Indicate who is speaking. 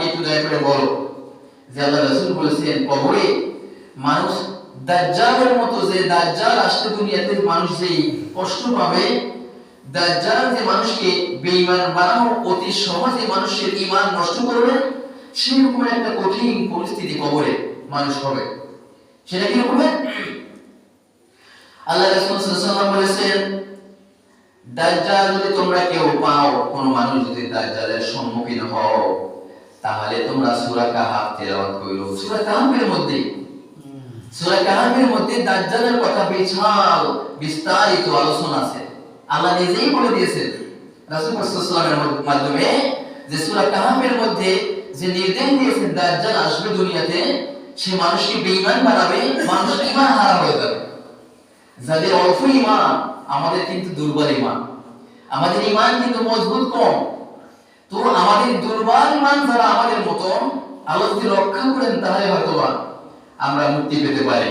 Speaker 1: আমাকে একটু দয়া করে বলো যে আল্লাহ রাসূল বলেছেন, কবরে মানুষ দাজ্জালের মতো যে দাজ্জাল আসতে দুনিয়াতে, মানুষ যেই কষ্ট পাবে, দাজ্জাল যে মানুষকে বেঈমান বানানো অতি সহজে মানুষের ঈমান নষ্ট করবে, সেরকম একটা কঠিন পরিস্থিতি কবরে মানুষ হবে। সেটা কি হবে? আল্লাহ রাসূল সাল্লাল্লাহু বলেছেন, দাজ্জাল যদি তোমরা কেউ পাও, কোন মানুষ যদি দাজ্জালের সম্মুখীন হও তাহলে তোমরা সূরা কাহাফ তেলাওয়াত করো সূরা কাহাফের মধ্যে, সূরা কাহাফের মধ্যে দাজ্জালের কথা বিশাল বিস্তারিত আলোচনা আছে। আল্লাহ নিজেই বলে দিয়েছেন, রাসূল সাল্লাল্লাহু আলাইহি মাধ্যমে যে সূরা কাহাফের মধ্যে যে নির্দেশ দিয়েছেন, দাজ্জাল আসবে দুনিয়াতে, সে মানুষকে বেঈমান বানাবে, মানুষ ঈমান হারা হয়ে যাবে। যাদের অল্প ইমান আমাদের কিন্তু দুর্বল ইমান আমাদের ইমান কিন্তু মজবুত কম। তো আমাদের দুর্বল ইমান যারা আমাদের মতন আল্লাহ যদি রক্ষা করেন তাহলে হয়তো আমরা মুক্তি পেতে পারি।